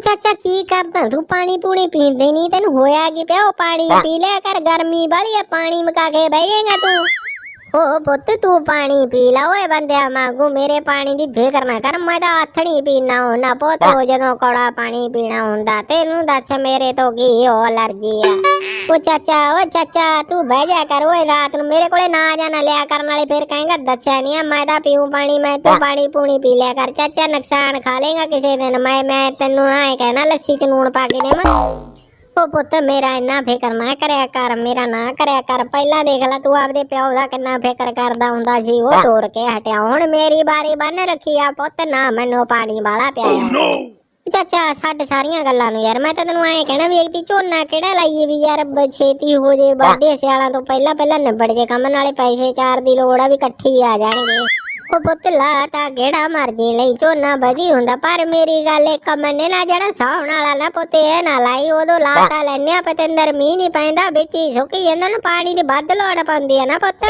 ਚਾਚਾ ਕੀ ਕਰਦਾ? ਤੂੰ ਪਾਣੀ ਪੂਣੀ ਪੀਂਦੇ ਨਹੀਂ ਤੈਨੂੰ ਹੋਇਆ ਕੀ ਪਿਆ? ਉਹ ਪਾਣੀ ਪੀ ਲਿਆ ਕਰ ਗਰਮੀ ਵਾਲੀ ਆ ਪਾਣੀ ਮਕਾ ਕੇ ਬਹਿ ਜਾਏਗਾ ਤੂੰ। ਓ ਪੁੱਤ ਤੂੰ ਪਾਣੀ ਪੀ ਲਾ ਓਏ ਬੰਦਿਆ ਮਾਗੂ ਮੇਰੇ ਪਾਣੀ ਦੀ ਫਿਕਰ ਨਾ ਕਰ ਮੈਂ ਤਾਂ ਆਥਣੀ ਪੀਣਾ ਹੁੰਦਾ ਪੁੱਤ ਉਹ ਜਦੋਂ ਕੌੜਾ ਪਾਣੀ ਪੀਣਾ ਹੁੰਦਾ ਤੈਨੂੰ ਦੱਸ ਮੇਰੇ ਤੋਂ ਕੀ ਹੋ ਅਲਰਜੀ ਆ? ਓ ਚਾਚਾ ਓ ਚਾਚਾ ਤੂੰ ਬਹਿ ਜਾ ਕਰ ਓਏ ਰਾਤ ਨੂੰ ਮੇਰੇ ਕੋਲੇ ਨਾ ਜਾਣਾ ਲਿਆ ਕਰਨ ਵਾਲੇ ਫਿਰ ਕਹੇਗਾ ਦੱਸਿਆ ਨਹੀਂ ਆ ਮੈਂ ਤਾਂ ਪੀਉ ਪਾਣੀ ਮੈਂ ਤੂੰ ਪਾਣੀ ਪੂਣੀ ਪੀ ਲਿਆ ਕਰ ਚਾਚਾ ਨੁਕਸਾਨ ਖਾ ਲੇਗਾ ਕਿਸੇ ਦਿਨ ਮੈਂ ਮੈਂ ਤੈਨੂੰ ਨਾ ਕਹਿਣਾ ਲੱਸੀ ਚ ਨੂਣ ਪਾ ਕੇ ਦੇਵਾਂ। ਉਹ ਪੁੱਤ ਮੇਰਾ ਇੰਨਾ ਫਿਕਰ ਨਾ ਕਰਿਆ ਕਰ ਮੇਰਾ ਨਾ ਕਰਿਆ ਕਰ। ਪਹਿਲਾਂ ਦੇਖ ਲੈ ਤੂੰ ਆਪਦੇ ਪਿਓ ਦਾ ਕਿੰਨਾ ਫਿਕਰ ਕਰਦਾ ਹੁੰਦਾ ਸੀ ਉਹ ਤੋੜ ਕੇ ਹਟਿਆ। ਹੁਣ ਮੇਰੀ ਬਾਰੀ ਬੰਨ ਰੱਖੀ ਆ ਪੁੱਤ ਨਾ ਮੈਨੂੰ ਪਾਣੀ ਵਾਲਾ ਪਿਆਇਆ। ਚਾਚਾ ਛੱਡ ਸਾਰੀਆਂ ਗੱਲਾਂ ਨੂੰ ਯਾਰ ਮੈਂ ਤਾਂ ਤੈਨੂੰ ਐਂ ਕਹਿਣਾ ਵੀ ਇੱਕ ਝੋਨਾ ਕਿਹੜਾ ਲਾਈਏ ਵੀ ਯਾਰ ਛੇਤੀ ਹੋ ਜੇ ਵਾਢੇ ਸਿਆਲਾਂ ਤੋਂ ਪਹਿਲਾਂ ਪਹਿਲਾਂ ਨਿਬੜ ਜੇ ਕੰਮ ਨਾਲੇ ਪੈਸੇ ਚਾਰ ਦੀ ਲੋੜ ਆ ਵੀ ਇਕੱਠੀ ਆ ਜਾਣਗੇ। ਉਹ ਪੁੱਤ ਲਾ ਤਾਂ ਕਿਹੜਾ ਮਰਜ਼ੀ ਲਈ, ਝੋਨਾ ਵਧੀ ਹੁੰਦਾ, ਪਰ ਮੇਰੀ ਗੱਲ ਇੱਕ ਮੰਨੇ ਨਾ, ਜਿਹੜਾ ਸੌਣ ਵਾਲਾ ਨਾ ਪੁੱਤ, ਇਹ ਨਾ ਲਾਈ, ਉਦੋਂ ਲਾ ਤਾਂ ਲੈਨੇ ਆ ਪਤੰਦਰ ਮੀਂਹ ਨਹੀਂ ਪੈਂਦਾ, ਵਿੱਚ ਹੀ ਸੁੱਕੀ ਜਾਂਦਾ ਨਾ ਪਾਣੀ ਦੀ ਵੱਧ ਲੋੜ ਪੈਂਦੀ ਆ ਨਾ ਪੁੱਤ।